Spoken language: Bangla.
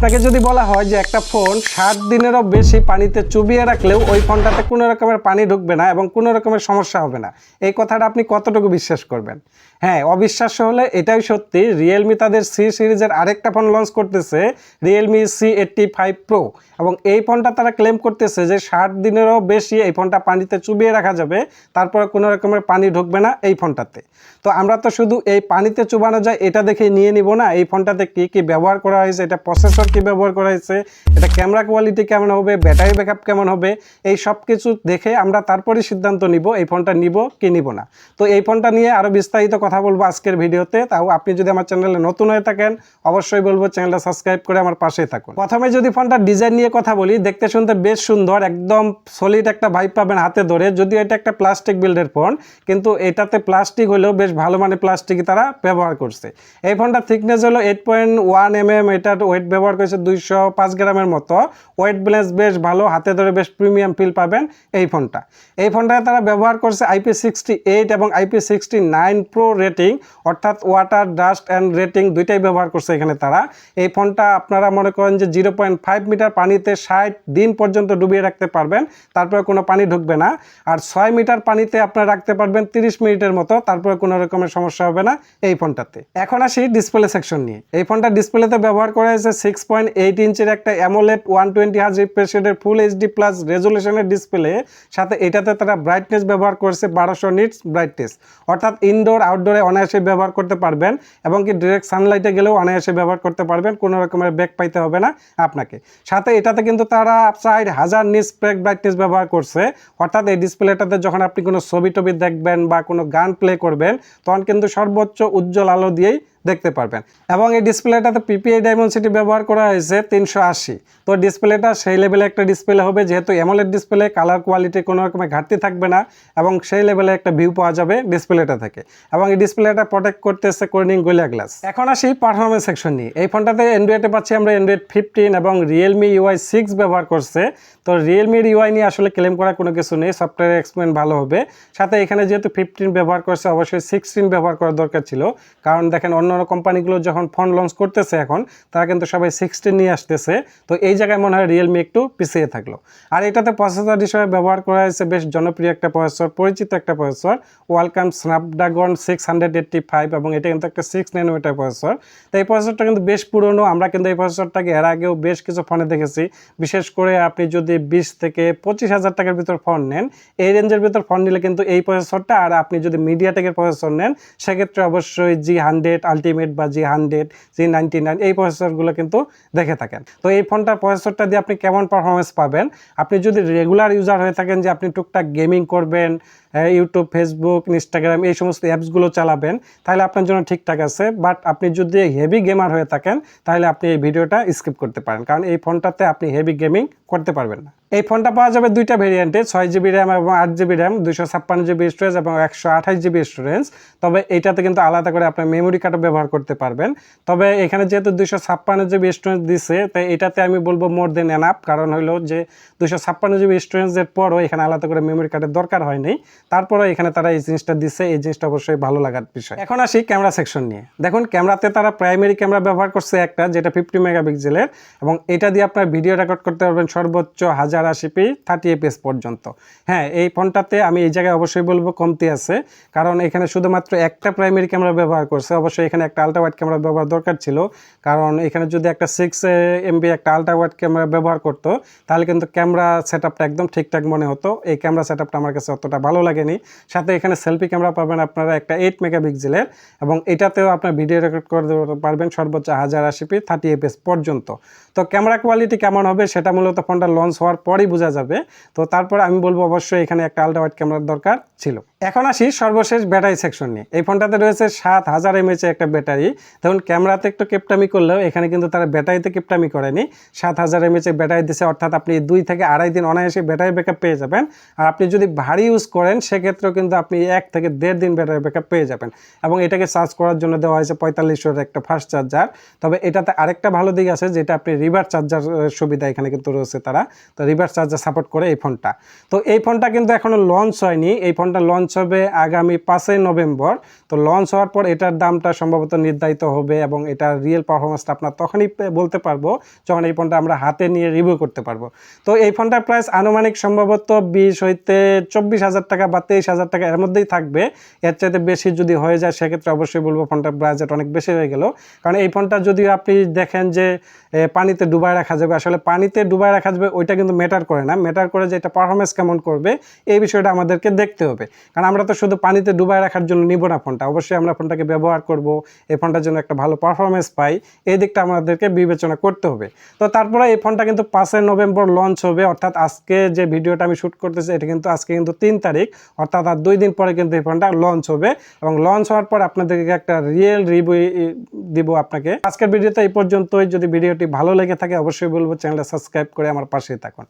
আপনাকে যদি বলা হয় যে একটা ফোন সাত দিনেরও বেশি পানিতে চুবিয়ে রাখলেও ওই ফোনটাতে কোনো রকমের পানি ঢুকবে না এবং কোনো রকমের সমস্যা হবে না। এই কথাটা আপনি কতটুকু বিশ্বাস করবেন? হ্যাঁ অবিশ্বাস্য হলে এটাই সত্যি রিয়েলমি তাদের সি সিরিজের আরেকটা ফোন লঞ্চ করতেছে Realme C eighty five Pro এবং এই ফোনটা তারা ক্লেম করতেছে যে ষাট দিনেরও বেশি এই ফোনটা পানিতে চুবিয়ে রাখা যাবে, তারপরে কোনো রকমের পানি ঢুকবে না এই ফোনটাতে তো আমরা তো শুধু এই পানিতে চুবানো যায়, এটা দেখে নিয়ে নিব না, এই ফোনটাতে কী কী ব্যবহার করা হয়েছে, এটা প্রসেসর কী ব্যবহার করা হয়েছে, এটা ক্যামেরা কোয়ালিটি কেমন হবে ব্যাটারি ব্যাকআপ কেমন হবে, এই সব কিছু দেখে আমরা তারপরে সিদ্ধান্ত নিব, এই ফোনটা নিব কি নিব না। তো এই ফোনটা নিয়ে আরও বিস্তারিত কথা বলব আজকের ভিডিওতে। তাও আপনি যদি আমার চ্যানেলে নতুন হয়ে থাকেন, অবশ্যই বলব চ্যানেলটা সাবস্ক্রাইব করে আমার পাশেই থাকুন। প্রথমে যদি ফোনটা ডিজাইন নিয়ে কথা বলি, দেখতে শুনতে বেশ সুন্দর, একদম সলিড একটা ভাইব পাবেন হাতে ধরে। যদিও এটা একটা প্লাস্টিক বিল্ডের ফোন কিন্তু এটাতে প্লাস্টিক হলেও বেশ ভালো মানে প্লাস্টিকই তারা ব্যবহার করছে। এই ফোনটার থিকনেস হলো eight point one m m এটার ওয়েট ব্যবহার করেছে দুইশো পাঁচ গ্রামের মতো। ওয়েট ব্যালেন্স বেশ ভালো, হাতে ধরে বেশ প্রিমিয়াম ফিল পাবেন এই ফোনটা এই ফোনটা তারা ব্যবহার করছে আইপি সিক্সটি এইট এবং IP sixty nine pro rating অর্থাৎ ওয়াটার ডাস্ট অ্যান্ড রেটিং দুইটাই ব্যবহার করছে এখানে তারা। এই ফোনটা আপনারা মনে করেন যে জিরো পয়েন্ট ফাইভ মিটার পানিতে ষাট দিন পর্যন্ত ডুবিয়ে রাখতে পারবেন, তারপরে কোনো পানি ঢুকবে না। আর ছয় মিটার পানিতে আপনারা রাখতে পারবেন তিরিশ মিনিটের মতো, তারপরে কোনো রকমের সমস্যা হবে না এই ফোনটাতে। এখন আসি ডিসপ্লে সেকশন নিয়ে। এই ফোনটা ডিসপ্লেতে ব্যবহার করা হয়েছে সিক্স পয়েন্ট এইট ইঞ্চের একটা অ্যামোলেট ওয়ান টোয়েন্টি হাজ রিফ্রেশের ফুল এইচডি প্লাস রেজুলেশনের ডিসপ্লে সাথে এটাতে তারা ব্রাইটনেস ব্যবহার করেছে বারোশো নিটস ব্রাইটনেস অর্থাৎ ইনডোর আউটডোরে অনায়াসে ব্যবহার করতে পারবেন এবং কি ডিরেক্ট সানলাইটে গেলেও অনায়াসে ব্যবহার করতে পারবেন, কোনো রকমের ব্যাগ পাইতে হবে না আপনাকে। সাথে এটাতে কিন্তু তারা প্রায় হাজার নিস ব্রেক ব্রাইটনেস ব্যবহার করছে। অর্থাৎ এই ডিসপ্লেটাতে যখন আপনি কোনো ছবি টবি দেখবেন বা কোনো গান প্লে করবেন, তখন কিন্তু সর্বোচ্চ উজ্জ্বল আলো দিয়েই দেখতে পারবেন। এবং এই ডিসপ্লেটাতে পিপিআই ডায়মন্সিটি ব্যবহার করা হয়েছে তিনশো আশি। তো ডিসপ্লেটা সেই লেভেলে একটা ডিসপ্লে হবে, যেহেতু অ্যামোলেড ডিসপ্লে কালার কোয়ালিটি কোনো রকমের ঘাটতি থাকবে না, এবং সেই লেভেলে একটা ভিউ পাওয়া যাবে ডিসপ্লেটা থেকে। এবং এই ডিসপ্লেটা প্রোটেক্ট করতেছে কোর্নিং গোলিয়া গ্লাস এখন আসি পারফরমেন্স সেকশন নিয়ে। এই ফোনটাতে অ্যান্ড্রয়েডে পাচ্ছি আমরা অ্যান্ড্রয়েড ফিফটিন এবং রিয়েলমি ইউআই সিক্স ব্যবহার করছে। তো রিয়েলমির ইউআই নিয়ে আসলে ক্লেম করার কোনো কিছু নেই সফটওয়্যার এক্সপেরিয়েন্স ভালো হবে। সাথে এখানে যেহেতু ফিফটিন ব্যবহার করছে, অবশ্যই সিক্সটিন ব্যবহার করার দরকার ছিল। কারণ দেখেন অন্য অন্য কোম্পানিগুলো যখন ফোন লঞ্চ করতেছে এখন, তারা কিন্তু সবাই সিক্সটিন নিয়ে আসতেছে। তো এই জায়গায় মনে হয় রিয়েলমি একটু পিছিয়ে থাকল। আর এটাতে প্রসেসর হিসেবে ব্যবহার করা হয়েছে বেশ জনপ্রিয় একটা প্রসেসর পরিচিত একটা processor welcome Snapdragon six hundred eighty five এবং এটা কিন্তু একটা সিক্স ন্যানোমিটার প্রসেসর তো এই প্রসেসরটা কিন্তু বেশ পুরনো, আমরা কিন্তু এই প্রসেসরটাকে এর আগেও বেশ কিছু ফোনে দেখেছি। বিশেষ করে আপনি যদি বিশ থেকে পঁচিশ হাজার টাকার ভিতর ফোন নেন, এই রেঞ্জের ভিতর ফোন নিলে কিন্তু এই প্রসেসরটা আর আপনি যদি মিডিয়াটেকের প্রসেসর নেন, সেক্ষেত্রে অবশ্যই জি হান্ড্রেড আলটিমেট বা G hundred G ninety nine এই প্রসেসরগুলো কিন্তু দেখে থাকেন। তো এই ফোনটার প্রসেসরটা দিয়ে আপনি কেমন পারফরমেন্স পাবেন? আপনি যদি রেগুলার ইউজার হয়ে থাকেন যে আপনি টুকটাক গেমিং করবেন ইউটিউব ফেসবুক ইনস্টাগ্রাম এই সমস্ত অ্যাপসগুলো চালাবেন। তাহলে আপনার জন্য ঠিকঠাক আছে। বাট আপনি যদি হেভি গেমার হয়ে থাকেন, তাহলে আপনি এই ভিডিওটা স্কিপ করতে পারেন। কারণ এই ফোনটাতে আপনি হেভি গেমিং করতে পারবেন না। এই ফোনটা পাওয়া যাবে দুইটা ভেরিয়েন্টে ছয় জিবি র্যাম এবং আট জিবি র্যাম দুশো ছাপ্পান্ন জিবি স্টোরেজ এবং একশো আঠাশ জিবি স্টোরেজ তবে এইটাতে কিন্তু আলাদা করে আপনার মেমোরি কার্ডও ব্যবহার করতে পারবেন। তবে এখানে যেহেতু দুশো ছাপ্পান্ন জিবি স্টোরেজ দিছে, তাই এটাতে আমি বলব মোর দেন এনাফ কারণ হলো যে দুশো ছাপ্পান্ন জিবি স্টোরেজের পরও এখানে আলাদা করে মেমোরি কার্ডের দরকার হয়নি তারপরেও এখানে তারা এই জিনিসটা দিচ্ছে এই জিনিসটা অবশ্যই ভালো লাগার বিষয়। এখন আসি ক্যামেরা সেকশন নিয়ে। দেখুন, ক্যামেরাতে তারা প্রাইমারি ক্যামেরা ব্যবহার করছে একটা, যেটা ফিফটি মেগাপিক্সেলের এবং এটা দিয়ে আপনার ভিডিও রেকর্ড করতে পারবেন সর্বোচ্চ হাজার আশি পি থার্টি এপিএস পর্যন্ত। হ্যাঁ এই ফোনটাতে আমি এই জায়গায় অবশ্যই বলব কমতি আছে, কারণ এখানে শুধুমাত্র একটা প্রাইমারি ক্যামেরা ব্যবহার করছে। অবশ্যই এখানে একটা আলট্রা ওয়াইড ক্যামেরা ব্যবহার দরকার ছিল, কারণ এখানে যদি একটা সিক্স এমবি একটা আলট্রা ওয়াইড ক্যামেরা ব্যবহার করতো, তাহলে কিন্তু ক্যামেরা সেট একদম ঠিকঠাক মনে হতো। এই ক্যামেরা সেট আমার কাছে অতটা ভালো লাগেনি। সাথে এখানে সেলফি ক্যামেরা পাবেন আপনারা একটা এইট মেগাপিক্সেলের এবং এটাতেও আপনার ভিডিও রেকর্ড করতে পারবেন সর্বোচ্চ হাজার আশি পি থার্টি এপিএস পর্যন্ত। তো ক্যামেরা কোয়ালিটি কেমন হবে সেটা মূলত ফোনটা লঞ্চ হওয়ার পরই বোঝা যাবে। তো তারপর আমি বলব অবশ্যই এখানে একটা আলট্রা ওয়াইড ক্যামেরার দরকার ছিল। এখন আসি সর্বশেষ ব্যাটারি সেকশন নিয়ে। এই ফোনটাতে রয়েছে সাত হাজার এমএচ একটা ব্যাটারি দেখুন ক্যামেরাতে একটু কেপটামি করলেও এখানে কিন্তু তারা ব্যাটারিতে কেপটামি করেনি। সাত হাজার এমএচ ব্যাটারি দিছে, অর্থাৎ আপনি দুই থেকে আড়াই দিন অনায়াসে ব্যাটারি ব্যাকআপ পেয়ে যাবেন। আর আপনি যদি ভারী ইউজ করেন সেক্ষেত্রেও কিন্তু আপনি এক থেকে দেড় দিন ব্যাটারি ব্যাকআপ পেয়ে যাবেন। এবং এটাকে চার্জ করার জন্য দেওয়া হয়েছে পঁয়তাল্লিশ ওয়াটের একটা ফাস্ট চার্জার তবে এটাতে আরেকটা ভালো দিক আছে, যেটা আপনি রিভার চার্জার সুবিধা এখানে কিন্তু রয়েছে তারা। তো রিভার চার্জার সাপোর্ট করে এই ফোনটা। তো এই ফোনটা কিন্তু এখনও লঞ্চ হয়নি। এই ফোনটা লঞ্চ হবে আগামী পাঁচই নভেম্বর। তো লঞ্চ হওয়ার পর এটার দামটা সম্ভবত নির্ধারিত হবে এবং এটার রিয়েল পারফরমেন্সটা আপনার তখনই বলতে পারব যখন এই ফোনটা আমরা হাতে নিয়ে রিভিউ করতে পারব। তো এই ফোনটার প্রাইস আনুমানিক সম্ভবত বিশ হইতে চব্বিশ হাজার টাকা তেইশ হাজার টাকা এর মধ্যেই থাকবে। এর চাইতে বেশি যদি হয়ে যায়, সেক্ষেত্রে অবশ্যই বলব ফোনটার বাজেট অনেক বেশি হয়ে গেল। কারণ এই ফোনটা যদি আপনি দেখেন যে পানিতে ডুবায় রাখা যাবে, আসলে পানিতে ডুবায় রাখা যাবে, ওইটা কিন্তু ম্যাটার করে না। ম্যাটার করে যে এটা পারফরমেন্স কেমন করবে, এই বিষয়টা আমাদেরকে দেখতে হবে। কারণ আমরা তো শুধু পানিতে ডুবায় রাখার জন্য নিব না ফোনটা। অবশ্যই আমরা ফোনটাকে ব্যবহার করব, এই ফোনটার জন্য একটা ভালো পারফরমেন্স পাই। এই দিকটা আমাদেরকে বিবেচনা করতে হবে। তো তারপরে এই ফোনটা কিন্তু পাঁচই নভেম্বর লঞ্চ হবে। অর্থাৎ আজকে যে ভিডিওটা আমি শ্যুট করতেছি, এটা কিন্তু আজকে কিন্তু তিন তারিখ। অর্থাৎ আর দুই দিন পরে কিন্তু এই ফোনটা লঞ্চ হবে এবং লঞ্চ হওয়ার পর আপনাদেরকে একটা রিয়েল রিভিউ দিব আপনাকে। আজকের ভিডিওতে এই পর্যন্তই। যদি ভিডিওটি ভালো লেগে থাকে, অবশ্যই বলব চ্যানেলটা সাবস্ক্রাইব করে আমার পাশে থাকুন।